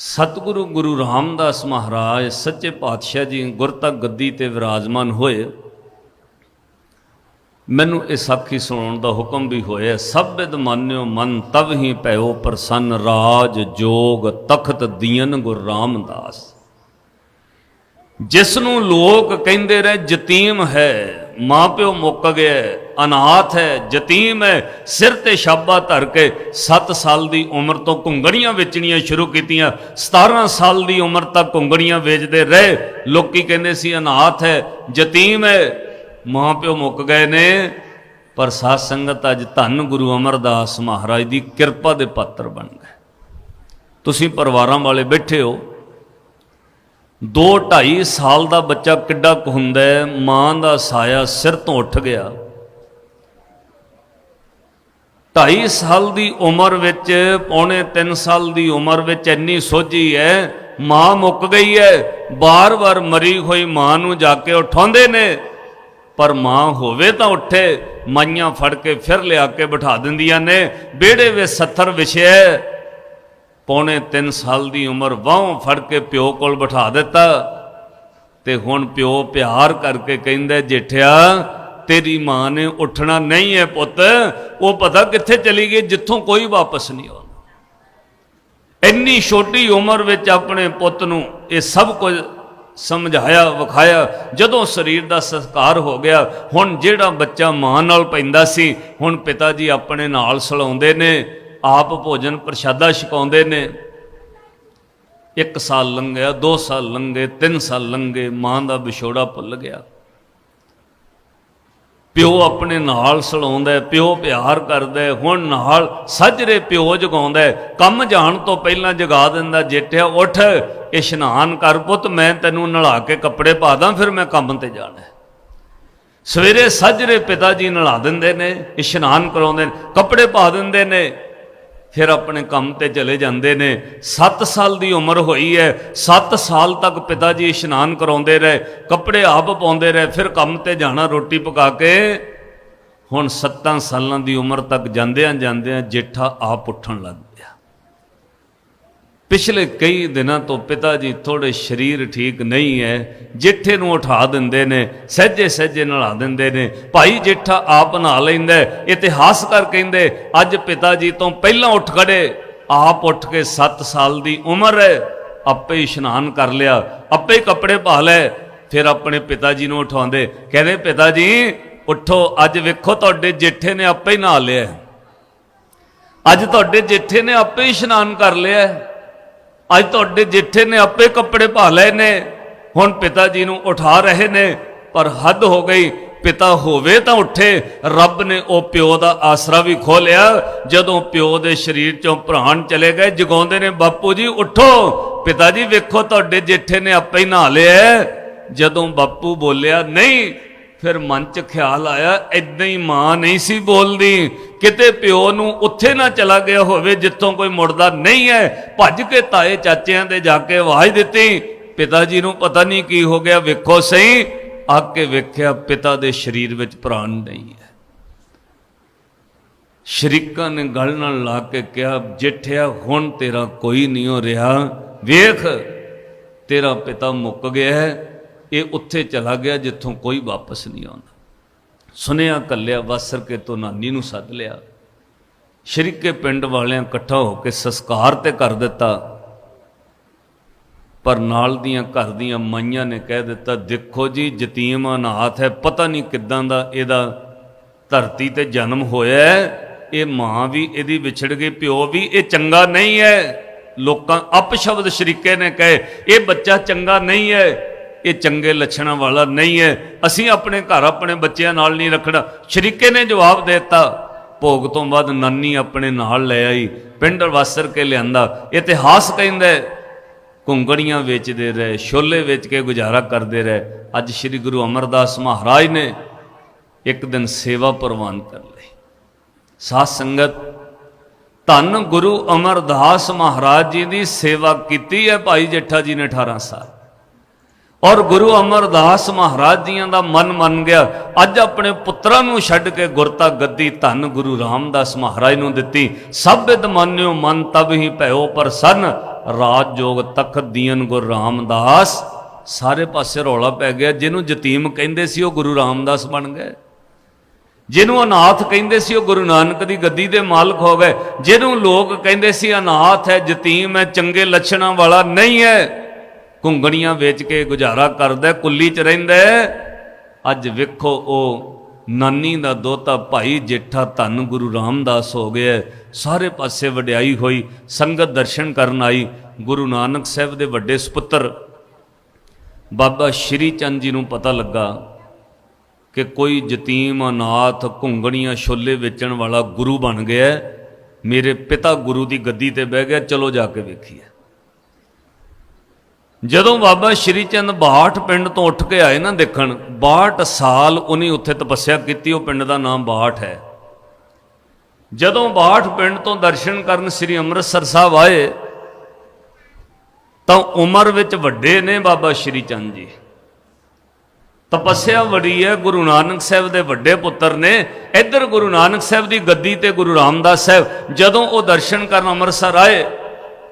ਸਤਿਗੁਰੂ ਗੁਰੂ ਰਾਮਦਾਸ ਮਹਾਰਾਜ, ਸੱਚੇ ਪਾਤਸ਼ਾਹ ਜੀ ਗੁਰਤਾ ਗੱਦੀ ਤੇ ਵਿਰਾਜਮਾਨ ਹੋਏ। ਮੈਨੂੰ ਇਹ ਸਾਖੀ ਸੁਣਾਉਣ ਦਾ ਹੁਕਮ ਵੀ ਹੋਇਆ। ਸਭ ਵਿਦ ਮਾਨਿਓ ਮਨ, ਤਵ ਹੀ ਭਇਓ ਪ੍ਰਸੰਨ ਰਾਜ ਜੋਗ ਤਖਤ ਦੀਨ ਗੁਰ ਰਾਮਦਾਸ। ਜਿਸ ਨੂੰ ਲੋਕ ਕਹਿੰਦੇ ਰਹੇ ਯਤੀਮ ਹੈ ਮਾਪਿਓ ਮੁੱਕ ਗਿਆ ਅਨਾਥ ਹੈ, ਯਤੀਮ ਹੈ, ਸਿਰ ਤੇ ਛਾਬਾ ਧਰ ਕੇ 7 ਸਾਲ ਦੀ ਉਮਰ ਤੋਂ ਘੁੰਗੜੀਆਂ ਵੇਚਣੀਆਂ ਸ਼ੁਰੂ ਕੀਤੀਆਂ। 17 ਸਾਲ ਦੀ ਉਮਰ ਤੱਕ ਘੁੰਗੜੀਆਂ ਵੇਚਦੇ ਰਹੇ। ਲੋਕੀ ਕਹਿੰਦੇ ਸੀ, ਅਨਾਥ ਹੈ, ਯਤੀਮ ਹੈ। ਮਾਪਿਓ ਮੁੱਕ ਗਏ ਨੇ, ਪਰ ਸਾਧ ਸੰਗਤ ਅੱਜ ਧੰਨ ਗੁਰੂ ਅਮਰਦਾਸ ਮਹਾਰਾਜ ਦੀ ਕਿਰਪਾ ਦੇ ਪਾਤਰ ਬਣ ਗਏ। ਤੁਸੀਂ ਪਰਿਵਾਰਾਂ ਵਾਲੇ ਬੈਠੇ ਹੋ 2 2.5 ਸਾਲ ਦਾ ਬੱਚਾ ਕਿੱਡਾ ਕੁ ਹੁੰਦਾ ਮਾਂ ਦਾ ਸਾਇਆ ਸਿਰ ਤੋਂ ਉੱਠ ਗਿਆ। 2.5 ਸਾਲ ਦੀ ਉਮਰ ਵਿੱਚ, ਪੌਣੇ 3 ਸਾਲ ਦੀ ਉਮਰ ਵਿੱਚ ਇੰਨੀ ਸੋਝੀ ਹੈ, ਮਾਂ ਮੁੱਕ ਗਈ ਹੈ। ਬਾਰ-ਬਾਰ ਮਰੀ ਹੋਈ ਮਾਂ ਨੂੰ ਜਾ ਕੇ ਉਠਾਉਂਦੇ ਨੇ। ਪਰ ਮਾਂ ਹੋਵੇ ਤਾਂ ਉੱਠੇ, ਮਾਈਆਂ ਫੜ ਕੇ ਫਿਰ ਲਿਆ ਕੇ ਬਿਠਾ ਦਿੰਦੀਆਂ ਨੇ। ਵਿਹੜੇ ਵਿੱਚ 70 ਵਿਛਿਆ ਪੌਣੇ 3 ਸਾਲ ਦੀ ਉਮਰ ਵਾਹੋਂ ਫੜ ਕੇ ਪਿਓ ਕੋਲ ਬਿਠਾ ਦਿੱਤਾ ਤੇ ਹੁਣ ਪਿਓ ਪਿਆਰ ਕਰਕੇ ਕਹਿੰਦਾ, ਜੇਠਿਆ, ਤੇਰੀ ਮਾਂ ਨੇ ਉੱਠਣਾ ਨਹੀਂ ਹੈ ਪੁੱਤ। ਉਹ ਪਤਾ ਕਿੱਥੇ ਚਲੀ ਗਈ, ਜਿੱਥੋਂ ਕੋਈ ਵਾਪਸ ਨਹੀਂ ਆਉਂਦਾ। ਇੰਨੀ ਛੋਟੀ ਉਮਰ ਵਿੱਚ ਆਪਣੇ ਪੁੱਤ ਨੂੰ ਇਹ ਸਭ ਕੁਝ ਸਮਝਾਇਆ, ਵਿਖਾਇਆ। ਜਦੋਂ ਸਰੀਰ ਦਾ ਸੰਸਕਾਰ ਹੋ ਗਿਆ, ਹੁਣ ਜਿਹੜਾ ਬੱਚਾ ਮਾਂ ਨਾਲ ਪੈਂਦਾ ਸੀ, ਹੁਣ ਪਿਤਾ ਜੀ ਆਪਣੇ ਨਾਲ ਸਲਾਉਂਦੇ ਨੇ। ਆਪ ਭੋਜਨ ਪ੍ਰਸ਼ਾਦਾ ਛਕਾਉਂਦੇ ਨੇ। ਇੱਕ ਸਾਲ ਲੰਘਿਆ, ਦੋ ਸਾਲ ਲੰਘੇ, ਤਿੰਨ ਸਾਲ ਲੰਘੇ, ਮਾਂ ਦਾ ਵਿਛੋੜਾ ਭੁੱਲ ਗਿਆ। ਪਿਓ ਆਪਣੇ ਨਾਲ ਸਲਾਉਂਦਾ ਪਿਓ ਪਿਆਰ ਕਰਦਾ ਹੁਣ ਨਾਲ ਸੱਜਰੇ ਪਿਓ ਜਗਾਉਂਦਾ ਕੰਮ ਜਾਣ ਤੋਂ ਪਹਿਲਾਂ ਜਗਾ ਦਿੰਦਾ, ਜੇਠਿਆ, ਉੱਠ, ਇਸ਼ਨਾਨ ਕਰ ਪੁੱਤ, ਮੈਂ ਤੈਨੂੰ ਨਲਾ ਕੇ ਕੱਪੜੇ ਪਾ ਦਾਂ, ਫਿਰ ਮੈਂ ਕੰਮ ਤੇ ਜਾਣਾ ਹੈ। ਸਵੇਰੇ ਸੱਜਰੇ ਪਿਤਾ ਜੀ ਨਲਾ ਦਿੰਦੇ ਨੇ, ਇਸ਼ਨਾਨ ਕਰਾਉਂਦੇ ਨੇ, ਕੱਪੜੇ ਪਾ ਦਿੰਦੇ ਨੇ ਫਿਰ ਆਪਣੇ ਕੰਮ ਤੇ ਚਲੇ ਜਾਂਦੇ ਨੇ। 7 ਸਾਲ ਦੀ ਉਮਰ ਹੋਈ ਹੈ। 7 ਸਾਲ ਤੱਕ ਪਿਤਾ ਜੀ ਇਸ਼ਨਾਨ ਕਰਾਉਂਦੇ ਰਹੇ, ਕੱਪੜੇ ਆਪ ਪਾਉਂਦੇ ਰਹੇ, ਫਿਰ ਕੰਮ ਤੇ ਜਾਣਾ ਰੋਟੀ ਪਕਾ ਕੇ। ਹੁਣ 7 ਸਾਲਾਂ ਦੀ ਉਮਰ ਤੱਕ ਜਾਂਦਿਆਂ ਜਾਂਦਿਆਂ ਜੇਠਾ ਆਪ ਉੱਠਣ ਲੱਗ ਗਿਆ ਪਿਛਲੇ ਕਈ ਦਿਨਾਂ ਤੋਂ ਪਿਤਾ ਜੀ ਥੋੜੇ ਸਰੀਰ ਠੀਕ ਨਹੀਂ ਹੈ ਜੇਠੇ ਨੂੰ ਉਠਾ ਦਿੰਦੇ ਨੇ, ਸਹਿਜੇ ਸਹਿਜੇ ਨਲਾ ਦਿੰਦੇ ਨੇ। ਭਾਈ ਜੇਠਾ ਆਪ ਨਹਾ ਲੈਂਦਾ ਇਤਿਹਾਸ ਕਰ ਕਹਿੰਦੇ, ਅੱਜ ਪਿਤਾ ਜੀ ਤੋਂ ਪਹਿਲਾਂ ਉੱਠ ਖੜੇ। ਆਪ ਉੱਠ ਕੇ 7 ਸਾਲ ਦੀ ਉਮਰ ਹੈ ਆਪੇ ਇਸ਼ਨਾਨ ਕਰ ਲਿਆ, ਆਪੇ ਹੀ ਕੱਪੜੇ ਪਾ ਲਏ, ਫਿਰ ਆਪਣੇ ਪਿਤਾ ਜੀ ਨੂੰ ਉਠਾਉਂਦੇ, ਕਹਿੰਦੇ, ਪਿਤਾ ਜੀ, ਉੱਠੋ, ਅੱਜ ਵੇਖੋ ਤੁਹਾਡੇ ਜੇਠੇ ਨੇ ਆਪੇ ਹੀ ਨਹਾ ਲਿਆ ਅੱਜ ਤੁਹਾਡੇ ਜੇਠੇ ਨੇ ਆਪੇ ਹੀ ਇਸ਼ਨਾਨ ਕਰ ਲਿਆ ਅੱਜ ਤੁਹਾਡੇ ਜੇਠੇ ਨੇ ਆਪੇ ਕੱਪੜੇ ਪਾ ਲਏ ਨੇ। ਹੁਣ ਪਿਤਾ ਜੀ ਨੂੰ ਉਠਾ ਰਹੇ ਨੇ, ਪਰ ਹੱਦ ਹੋ ਗਈ। ਪਿਤਾ ਹੋਵੇ ਤਾਂ ਉੱਠੇ। ਰੱਬ ਨੇ ਉਹ ਪਿਓ ਦਾ ਆਸਰਾ ਵੀ ਖੋਲਿਆ ਜਦੋਂ ਪਿਓ ਦੇ ਸਰੀਰ ਚੋਂ ਪ੍ਰਾਣ ਚਲੇ ਗਏ, ਜਗਾਉਂਦੇ ਨੇ, ਬਾਪੂ ਜੀ, ਉੱਠੋ। ਪਿਤਾ ਜੀ, ਵੇਖੋ ਤੁਹਾਡੇ ਜੇਠੇ ਨੇ ਆਪੇ ਹੀ ਨਹਾ ਲਿਆ ਜਦੋਂ ਬਾਪੂ ਬੋਲਿਆ, ਨਹੀਂ। ਫਿਰ ਮਨ 'ਚ ਖਿਆਲ ਆਇਆ ਇਦਾਂ ਹੀ ਮਾਂ ਨਹੀਂ ਸੀ ਬੋਲਦੀ। ਕਿਤੇ ਪਿਓ ਨੂੰ ਉੱਥੇ ਨਾ ਚਲਾ ਗਿਆ ਹੋਵੇ ਜਿੱਥੋਂ ਕੋਈ ਮੁੜਦਾ ਨਹੀਂ ਹੈ। ਭੱਜ ਕੇ ਤਾਏ ਚਾਚਿਆਂ ਦੇ ਜਾ ਕੇ ਆਵਾਜ਼ ਦਿੱਤੀ। ਪਿਤਾ ਜੀ ਨੂੰ ਪਤਾ ਨਹੀਂ ਕੀ ਹੋ ਗਿਆ। ਵੇਖੋ ਸਹੀ ਆ ਕੇ ਵੇਖਿਆ ਪਿਤਾ ਦੇ ਸਰੀਰ ਵਿੱਚ ਪ੍ਰਾਣ ਨਹੀਂ ਹੈ। ਸ਼ਰੀਕਾਂ ਨੇ ਗਲ ਨਾਲ ਲਾ ਕੇ ਕਿਹਾ, ਜੇਠਿਆ, ਹੁਣ ਤੇਰਾ ਕੋਈ ਨਹੀਂ ਹੋ ਰਿਹਾ। ਵੇਖ, ਤੇਰਾ ਪਿਤਾ ਮੁੱਕ ਗਿਆ ਹੈ। ਇਹ ਉੱਥੇ ਚਲਾ ਗਿਆ ਜਿੱਥੋਂ ਕੋਈ ਵਾਪਸ ਨਹੀਂ ਆਉਂਦਾ। ਸੁਨਿਆ ਕੱਲਿਆ ਵਾਸਰ ਕੇ ਤੋਂ ਨਾਨੀ ਨੂੰ ਸੱਦ ਲਿਆ। ਸ਼ਰੀਕੇ ਪਿੰਡ ਵਾਲਿਆਂ ਇਕੱਠਾ ਹੋ ਕੇ ਸੰਸਕਾਰ ਤੇ ਕਰ ਦਿੱਤਾ। ਪਰ ਨਾਲ ਦੀਆਂ ਘਰ ਦੀਆਂ ਮਾਈਆਂ ਨੇ ਕਹਿ ਦਿੱਤਾ, ਦੇਖੋ ਜੀ, ਯਤੀਮ ਅਨਾਥ ਹੈ, ਪਤਾ ਨਹੀਂ ਕਿੱਦਾਂ ਦਾ ਇਹਦਾ ਧਰਤੀ ਤੇ ਜਨਮ ਹੋਇਆ ਇਹ ਮਾਂ ਵੀ ਇਹਦੀ ਵਿਛੜ ਗਈ, ਪਿਓ ਵੀ, ਇਹ ਚੰਗਾ ਨਹੀਂ ਹੈ। ਲੋਕਾਂ ਅਪਸ਼ਬਦ ਸ਼ਰੀਕੇ ਨੇ ਕਹੇ, ਇਹ ਬੱਚਾ ਚੰਗਾ ਨਹੀਂ ਹੈ। ਇਹ ਚੰਗੇ ਲੱਛਣਾਂ ਵਾਲਾ ਨਹੀਂ ਹੈ। ਅਸੀਂ ਆਪਣੇ ਘਰ ਆਪਣੇ ਬੱਚਿਆਂ ਨਾਲ ਨਹੀਂ ਰੱਖਣਾ। ਸ਼ਰੀਕੇ ਨੇ ਜਵਾਬ ਦੇ ਦਿੱਤਾ, ਭੋਗ ਤੋਂ ਬਾਅਦ ਨਾਨੀ ਆਪਣੇ ਨਾਲ ਲੈ ਆਈ, ਪਿੰਡ ਵਾਸਰ ਕੇ ਲਿਆਂਦਾ। ਇਤਿਹਾਸ ਕਹਿੰਦਾ ਘੁੰਗੜੀਆਂ ਵੇਚਦੇ ਰਹੇ, ਛੋਲੇ ਵੇਚ ਕੇ ਗੁਜ਼ਾਰਾ ਕਰਦੇ ਰਹੇ। ਅੱਜ ਸ੍ਰੀ ਗੁਰੂ ਅਮਰਦਾਸ ਮਹਾਰਾਜ ਨੇ ਇੱਕ ਦਿਨ ਸੇਵਾ ਪ੍ਰਵਾਨ ਕਰ ਲਈ। ਸਾਧ ਸੰਗਤ, ਧੰਨ ਗੁਰੂ ਅਮਰਦਾਸ ਮਹਾਰਾਜ ਜੀ ਦੀ ਸੇਵਾ ਕੀਤੀ ਹੈ। ਭਾਈ ਜੇਠਾ ਜੀ ਨੇ 18 ਸਾਲ ਔਰ ਗੁਰੂ ਅਮਰਦਾਸ ਮਹਾਰਾਜ ਜੀਆਂ ਦਾ ਮਨ ਮੰਨ ਗਿਆ। ਅੱਜ ਆਪਣੇ ਪੁੱਤਰਾਂ ਨੂੰ ਛੱਡ ਕੇ ਗੁਰਤਾ ਗੱਦੀ ਧੰਨ ਗੁਰੂ ਰਾਮਦਾਸ ਮਹਾਰਾਜ ਨੂੰ ਦਿੱਤੀ। ਸਭਿਤ ਵਿਦ ਮੰਨਿਓ ਮਨ ਤਬ ਹੀ ਭਇਓ ਪ੍ਰਸੰਨ ਰਾਜ ਜੋਗ ਤਖਤ ਦੀਨ ਗੁਰੂ ਰਾਮਦਾਸ। ਸਾਰੇ ਪਾਸੇ ਰੌਲਾ ਪੈ ਗਿਆ। ਜਿਹਨੂੰ ਯਤੀਮ ਕਹਿੰਦੇ ਸੀ ਉਹ ਗੁਰੂ ਰਾਮਦਾਸ ਬਣ ਗਏ। ਜਿਹਨੂੰ ਅਨਾਥ ਕਹਿੰਦੇ ਸੀ ਉਹ ਗੁਰੂ ਨਾਨਕ ਦੀ ਗੱਦੀ ਦੇ ਮਾਲਕ ਹੋ ਗਏ। ਜਿਹਨੂੰ ਲੋਕ ਕਹਿੰਦੇ ਸੀ ਅਨਾਥ ਹੈ, ਯਤੀਮ ਹੈ, ਚੰਗੇ ਲੱਛਣਾਂ ਵਾਲਾ ਨਹੀਂ ਹੈ। ਘੁੰਗਣੀਆਂ ਵੇਚ ਕੇ ਗੁਜ਼ਾਰਾ ਕਰਦਾ, ਕੁੱਲੀ 'ਚ ਰਹਿੰਦਾ ਅੱਜ ਵੇਖੋ ਉਹ ਨਾਨੀ ਦਾ ਦੋਤਾ ਭਾਈ ਜੇਠਾ ਧੰਨ ਗੁਰੂ ਰਾਮਦਾਸ ਹੋ ਗਿਆ ਸਾਰੇ ਪਾਸੇ ਵਡਿਆਈ ਹੋਈ, ਸੰਗਤ ਦਰਸ਼ਨ ਕਰਨ ਆਈ, ਗੁਰੂ ਨਾਨਕ ਸਾਹਿਬ ਦੇ ਵੱਡੇ ਸੁਪੁੱਤਰ। ਬਾਬਾ ਸ਼੍ਰੀ ਚੰਦ ਜੀ ਨੂੰ ਪਤਾ ਲੱਗਾ ਕਿ ਕੋਈ ਯਤੀਮ ਅਨਾਥ, ਘੁੰਗਣੀਆਂ, ਛੋਲੇ ਵੇਚਣ ਵਾਲਾ ਗੁਰੂ ਬਣ ਗਿਆ ਮੇਰੇ ਪਿਤਾ ਗੁਰੂ ਦੀ ਗੱਦੀ ਤੇ ਬਹਿ ਗਿਆ, ਚਲੋ ਜਾ ਕੇ ਵੇਖੀਏ। ਜਦੋਂ ਬਾਬਾ ਸ਼੍ਰੀ ਚੰਦ ਬਾਹਟ ਪਿੰਡ ਤੋਂ ਉੱਠ ਕੇ ਆਏ ਨਾ ਦੇਖਣ 62 ਸਾਲ ਉਹਨੇ ਉੱਥੇ ਤਪੱਸਿਆ ਕੀਤੀ, ਉਹ ਪਿੰਡ ਦਾ ਨਾਮ ਬਾਹਟ ਹੈ। ਜਦੋਂ ਬਾਹਟ ਪਿੰਡ ਤੋਂ ਦਰਸ਼ਨ ਕਰਨ ਸ੍ਰੀ ਅੰਮ੍ਰਿਤਸਰ ਸਾਹਿਬ ਆਏ, ਤਾਂ ਉਮਰ ਵਿੱਚ ਵੱਡੇ ਨੇ ਬਾਬਾ ਸ਼੍ਰੀ ਚੰਦ ਜੀ। ਤਪੱਸਿਆ ਵੜੀ ਹੈ, ਗੁਰੂ ਨਾਨਕ ਸਾਹਿਬ ਦੇ ਵੱਡੇ ਪੁੱਤਰ ਨੇ। ਇੱਧਰ ਗੁਰੂ ਨਾਨਕ ਸਾਹਿਬ ਦੀ ਗੱਦੀ ਤੇ ਗੁਰੂ ਰਾਮਦਾਸ ਸਾਹਿਬ, ਜਦੋਂ ਉਹ ਦਰਸ਼ਨ ਕਰਨ ਅੰਮ੍ਰਿਤਸਰ ਆਏ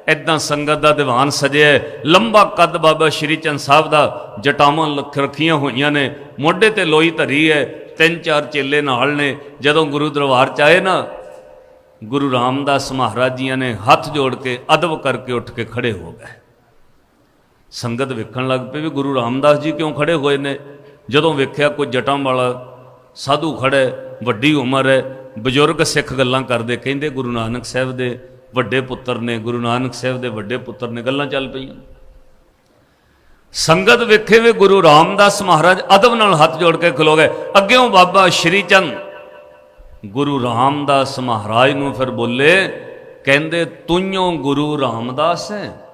ਇਦਾਂ ਸੰਗਤ ਦਾ ਦੀਵਾਨ ਸਜਿਆ ਲੰਬਾ ਕੱਦ ਬਾਬਾ ਸ਼੍ਰੀ ਚੰਦ ਸਾਹਿਬ ਦਾ ਜਟਾਵਾਂ ਲੱਖ ਰੱਖੀਆਂ ਹੋਈਆਂ ਨੇ। ਮੋਢੇ ਤੇ ਲੋਈ ਧਰੀ ਹੈ। ਤਿੰਨ ਚਾਰ ਚੇਲੇ ਨਾਲ ਨੇ। ਜਦੋਂ ਗੁਰੂ ਦਰਬਾਰ ਚ ਆਏ ਨਾ ਗੁਰੂ ਰਾਮਦਾਸ ਮਹਾਰਾਜ ਜੀਆਂ ਨੇ ਹੱਥ ਜੋੜ ਕੇ ਅਦਬ ਕਰਕੇ ਉੱਠ ਕੇ ਖੜੇ ਹੋ ਗਏ। ਸੰਗਤ ਵੇਖਣ ਲੱਗ ਪਈ ਵੀ ਗੁਰੂ ਰਾਮਦਾਸ ਜੀ ਕਿਉਂ ਖੜੇ ਹੋਏ ਨੇ? ਜਦੋਂ ਵੇਖਿਆ ਕੋਈ ਜਟਾਂ ਵਾਲਾ ਸਾਧੂ ਖੜਾ ਹੈ, ਵੱਡੀ ਉਮਰ ਹੈ ਬਜ਼ੁਰਗ ਸਿੱਖ ਗੱਲਾਂ ਕਰਦੇ ਕਹਿੰਦੇ ਗੁਰੂ ਨਾਨਕ ਸਾਹਿਬ ਦੇ ਵੱਡੇ ਪੁੱਤਰ ਨੇ, ਗੁਰੂ ਨਾਨਕ ਸਾਹਿਬ ਦੇ ਵੱਡੇ ਪੁੱਤਰ ਨੇ, ਗੱਲਾਂ ਚੱਲ ਪਈਆਂ। ਸੰਗਤ ਵੇਖੇ ਵੇ ਗੁਰੂ ਰਾਮਦਾਸ ਮਹਾਰਾਜ ਅਦਬ ਨਾਲ ਹੱਥ ਜੋੜ ਕੇ ਖਲੋ ਗਏ। ਅੱਗੇੋਂ ਬਾਬਾ ਸ਼੍ਰੀ ਚੰਦ ਗੁਰੂ ਰਾਮਦਾਸ ਮਹਾਰਾਜ ਨੂੰ ਫਿਰ ਬੋਲੇ, ਕਹਿੰਦੇ ਤੁਈਓ ਗੁਰੂ ਰਾਮਦਾਸ ਹੈ।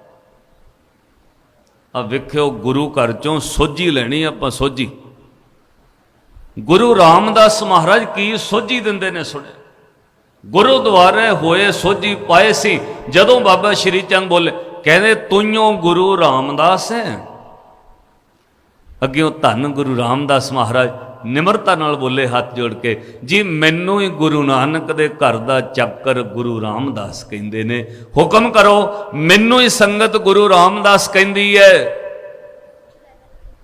ਆ ਵੇਖਿਓ, ਗੁਰੂ ਘਰ ਚੋਂ ਸੋਝੀ ਲੈਣੀ ਆਪਾਂ ਸੋਝੀ। ਗੁਰੂ ਰਾਮਦਾਸ ਮਹਾਰਾਜ ਕੀ ਸੋਝੀ ਦਿੰਦੇ ਨੇ ਸੁਣਿਆ। ਗੁਰਦੁਆਰੇ ਹੋਏ ਸੋਝੀ ਪਾਏ ਸੀ। ਜਦੋਂ ਬਾਬਾ ਸ਼੍ਰੀ ਚੰਦ ਬੋਲੇ, ਕਹਿੰਦੇ ਤੂੰ ਗੁਰੂ ਰਾਮਦਾਸ ਹੈ। ਅੱਗਿਓਂ ਧੰਨ ਗੁਰੂ ਰਾਮਦਾਸ ਮਹਾਰਾਜ ਨਿਮਰਤਾ ਨਾਲ ਬੋਲੇ ਹੱਥ ਜੋੜ ਕੇ, ਜੀ, ਮੈਨੂੰ ਹੀ ਗੁਰੂ ਨਾਨਕ ਦੇ ਘਰ ਦਾ ਚੱਕਰ ਗੁਰੂ ਰਾਮਦਾਸ ਕਹਿੰਦੇ ਨੇ। ਹੁਕਮ ਕਰੋ, ਮੈਨੂੰ ਹੀ ਸੰਗਤ ਗੁਰੂ ਰਾਮਦਾਸ ਕਹਿੰਦੀ ਹੈ।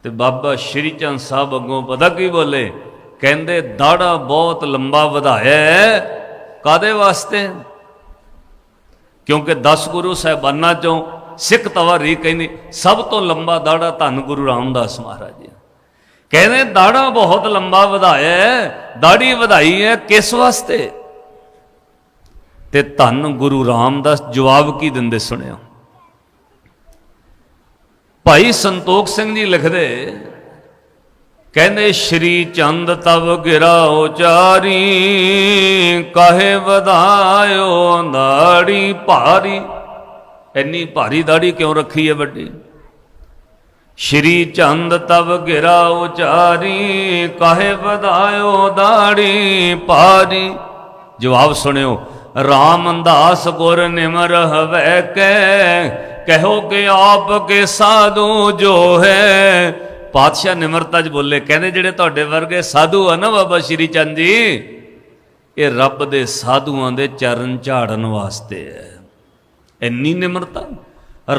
ਤੇ ਬਾਬਾ ਸ਼੍ਰੀ ਚੰਦ ਸਾਹਿਬ ਅੱਗੋਂ ਪਤਾ ਕੀ ਬੋਲੇ? ਕਹਿੰਦੇ, ਦਾੜਾ ਬਹੁਤ ਲੰਬਾ ਵਧਾਇਆ ਕਾਦੇ ਵਾਸਤੇ? ਕਿਉਂਕਿ 10 ਗੁਰੂ ਸਾਹਿਬਾਨਾਂ ਚੋਂ ਸਿੱਖ ਤਵਾਰੀ ਕਹਿੰਦੀ, ਸਭ ਤੋਂ ਲੰਬਾ ਦਾੜਾ ਧੰਨ ਗੁਰੂ ਰਾਮਦਾਸ ਮਹਾਰਾਜ ਜੀ ਕਹਿੰਦੇ, ਦਾੜਾ ਬਹੁਤ ਲੰਬਾ ਵਧਾਇਆ ਦਾੜੀ ਵਧਾਈ ਹੈ ਕਿਸ ਵਾਸਤੇ? ਤੇ ਧੰਨ ਗੁਰੂ ਰਾਮਦਾਸ ਜਵਾਬ ਕੀ ਦਿੰਦੇ ਸੁਣਿਓ? ਭਾਈ ਸੰਤੋਖ ਸਿੰਘ ਜੀ ਲਿਖਦੇ ਕਹਿੰਦੇ ਸ਼੍ਰੀ ਚੰਦ ਤਵ ਗਿਰਾ ਉਚਾਰੀ ਕਹੇ ਵਧਾਇਓ ਦਾੜੀ ਭਾਰੀ। ਇੰਨੀ ਭਾਰੀ ਦਾੜੀ ਕਿਉਂ ਰੱਖੀ ਹੈ ਵੱਡੀ? ਸ਼੍ਰੀ ਚੰਦ ਤਵ ਗਿਰਾ ਉਚਾਰੀ ਕਹੇ ਵਧਾਇਓ ਦਾੜੀ ਭਾਰੀ। ਜਵਾਬ ਸੁਣਿਓ, ਰਾਮਦਾਸ ਗੁਰ ਨਿਮਰ ਹਵੈ ਕੈ ਕਹੋ ਕਿ ਆਪ ਕੇ ਸਾਧੂ ਜੋ ਹੈ ਪਾਤਸ਼ਾਹ ਨਿਮਰਤਾ ਚ ਬੋਲੇ, ਕਹਿੰਦੇ ਜਿਹੜੇ ਤੁਹਾਡੇ ਵਰਗੇ ਸਾਧੂ ਆ ਨਾ ਬਾਬਾ ਸ਼੍ਰੀ ਚੰਦ ਜੀ, ਇਹ ਰੱਬ ਦੇ ਸਾਧੂਆਂ ਦੇ ਚਰਨ ਝਾੜਨ ਵਾਸਤੇ ਹੈ ਇੰਨੀ ਨਿਮਰਤਾ?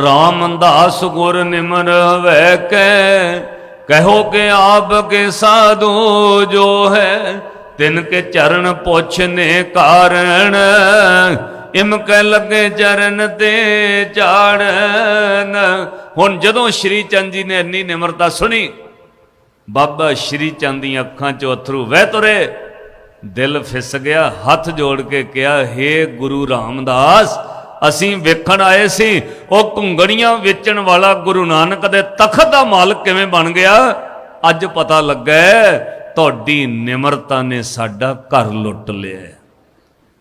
ਰਾਮਦਾਸ ਗੁਰ ਨਿਮਰ ਹਵੈ ਕੈ, ਕਹੋ ਕਿ ਆਪ ਕੇ ਸਾਧੂ ਜੋ ਹੈ, ਤਿਨ ਕੇ ਚਰਨ ਪੁੱਛਨੇ ਕਾਰਣ ਇਮ ਕੈ ਲੱਗੇ ਚਰਨ ਤੇ ਝਾੜ ਹੁਣ ਜਦੋਂ ਸ਼੍ਰੀ ਚੰਦ ਜੀ ਨੇ ਇੰਨੀ ਨਿਮਰਤਾ ਸੁਣੀ, ਬਾਬਾ ਸ਼੍ਰੀ ਚੰਦ ਦੀਆਂ ਅੱਖਾਂ 'ਚੋਂ ਅਥਰੂ ਵਹਿ ਤੁਰੇ, ਦਿਲ ਫਿਸ ਗਿਆ, ਹੱਥ ਜੋੜ ਕੇ ਕਿਹਾ हे ਗੁਰੂ ਰਾਮਦਾਸ, ਅਸੀਂ ਵੇਖਣ ਆਏ ਸੀ, ਉਹ ਘੁੰਗਣੀਆਂ ਵੇਚਣ ਵਾਲਾ ਗੁਰੂ ਨਾਨਕ ਦੇ ਤਖਤ ਦਾ ਮਾਲਕ ਕਿਵੇਂ ਬਣ ਗਿਆ? ਅੱਜ ਪਤਾ ਲੱਗਾ ਤੁਹਾਡੀ ਨਿਮਰਤਾ ਨੇ ਸਾਡਾ ਘਰ ਲੁੱਟ ਲਿਆ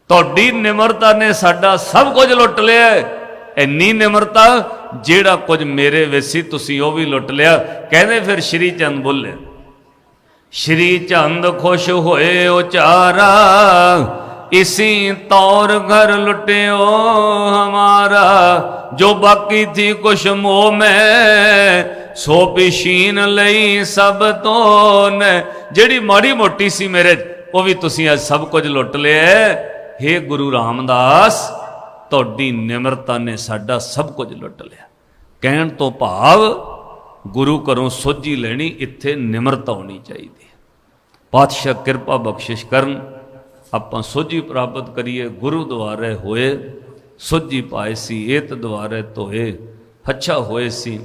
ਤੁਹਾਡੀ ਨਿਮਰਤਾ ਨੇ ਸਾਡਾ ਸਭ ਕੁਝ ਲੁੱਟ ਲਿਆ ਇੰਨੀ ਨਿਮਰਤਾ ਜਿਹੜਾ ਕੁਝ ਮੇਰੇ ਵਿੱਚ ਸੀ, ਤੁਸੀਂ ਉਹ ਵੀ ਲੁੱਟ ਲਿਆ। ਕਹਿੰਦੇ ਫਿਰ ਸ਼੍ਰੀ ਚੰਦ ਬੋਲੇ, ਸ਼੍ਰੀ ਚੰਦ ਖੁਸ਼ ਹੋਏ ਉਚਾਰਾ, ਇਸੀ ਤੌਰ ਘਰ ਲੁਟਿਓ ਹਮਾਰਾ। ਜੋ ਬਾਕੀ ਥੀ ਕੁਛ ਮੋਹ ਮੈਂ, ਸੋ ਪਿਸ਼ੀਨ ਲਈ ਸਭ ਤੋਂ ਨੇ। ਜਿਹੜੀ ਮਾੜੀ ਮੋਟੀ ਸੀ ਮੇਰੇ, ਉਹ ਵੀ ਤੁਸੀਂ ਅੱਜ ਸਭ ਕੁਝ ਲੁੱਟ ਲਿਆ। हे ਗੁਰੂ ਰਾਮਦਾਸ ਤੁਹਾਡੀ ਨਿਮਰਤਾ ਨੇ ਸਾਡਾ ਸਭ ਕੁਝ ਲੁੱਟ ਲਿਆ। ਕਹਿਣ ਤੋਂ ਭਾਵ ਗੁਰੂ ਘਰੋਂ ਸੋਝੀ ਲੈਣੀ ਇੱਥੇ ਨਿਮਰਤਾ ਹੋਣੀ ਚਾਹੀਦੀ ਹੈ। ਪਾਤਸ਼ਾਹ ਕਿਰਪਾ ਬਖਸ਼ਿਸ਼ ਕਰਨ, ਆਪਾਂ ਸੋਝੀ ਪ੍ਰਾਪਤ ਕਰੀਏ, ਗੁਰੂ ਦੁਆਰੇ ਹੋਏ, ਸੋਝੀ ਪਾਏ ਸੀ, ਏਤ ਦੁਆਰੇ ਧੋਏ, ਅੱਛਾ ਹੋਏ ਸੀ।